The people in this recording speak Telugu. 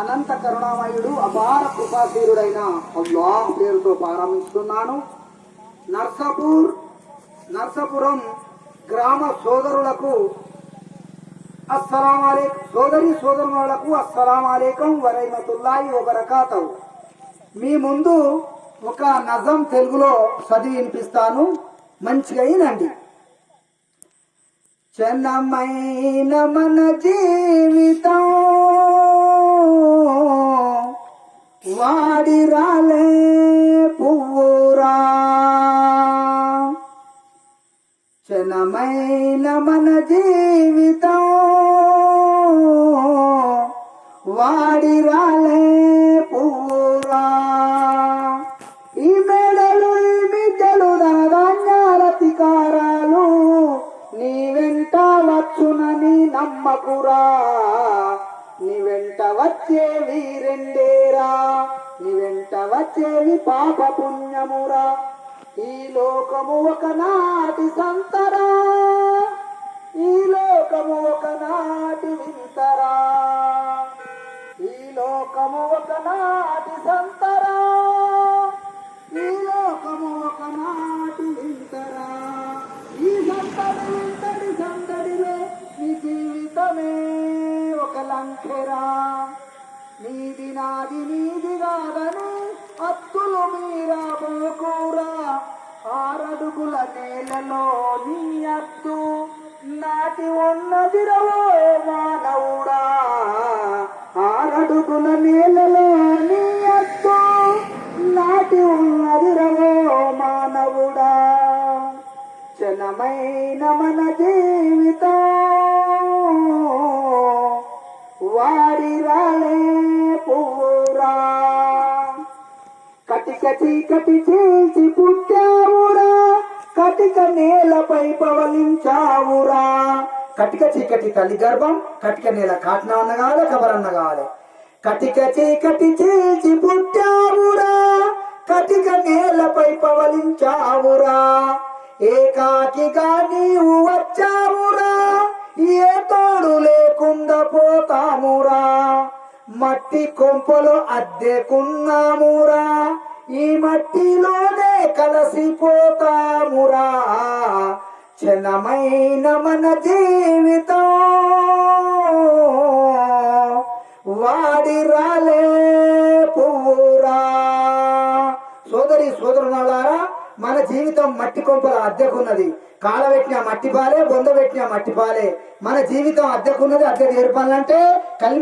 అనంత కరుణామయుడు అపార కృపాశీరుడైన అల్లాహ్ పేరుతో ప్రారంభిస్తున్నాను. నర్సాపూర్ నర్సాపురం గ్రామ సోదరులకు అస్సలాం సోదరి సోదరులకు అస్సలాం అలైకుం వరహమతుల్లాహి వబరకాతు మీ ముందు ఒక నజం తెలుగులో చదివి వినిపిస్తాను. మంచిగా అయినండి చనమైన మన జీవితం వాడి రాలే పువ్వురా. చనమైన మన జీవితం వాడి రాలే పువ్వురా. ఈ మెడలు ఈ మిద్దెలు ధాన్యాలతికారాలు నీ వెంట వచ్చునని నమ్మకురా. నీ వెంట వచ్చేవి రెండేరా నీ వెంట వచ్చేవి పాప పుణ్యమురా ఈ లోకము ఒకనాటి సంతరా? ఈ లోకము ఒకనాటి వింతరా? ఈ లోకము ఒకనాటి సంతరా? ఈ లోకము ఒకనాటి వింతరా? ఈ సంతడి వింతడి సందడిలో నీ జీవితమే. ఒక నీది నాది నీది కాదని అత్తులు మీరా పోకూరా. ఆరడుగుల నేలలో నీ అత్తు నాటి ఉన్నదిరవో మానవుడా ఆరడుగుల నేలలో నీ అత్తు నాటి ఉన్నదిరవో మానవుడా. జనమైన మన జీవితం చీకటి చేసి పుట్టావురా. కటిక నేలపై పవలించావురా. కటిక చీకటి తల్లి గర్భం కటిక నేల కాటన అన్నగాలే కావాలి కబర్ అన్న కటిక చీకటి చేసి పుట్టావురా. కటిక నేలపై పవలించావురా. ఏకాకిగా నీవు వచ్చావురా. ఏ తోడు లేకుండా పోతామురా. మట్టి కొంపలో అద్దెకున్నామురా. ఈ మట్టిలోనే కలసిపోతామురా. క్షణమైన మన జీవితం. వాడి రాలే పువ్వురా. సోదరి సోదరులారా మన జీవితం మట్టి కొంపల అద్దెకున్నది. కాలబెట్టిన మట్టి పాలే బొంద పెట్టిన మట్టి పాలే. మన జీవితం అద్దెకున్నది అద్దె తీర్పాలంటే కల్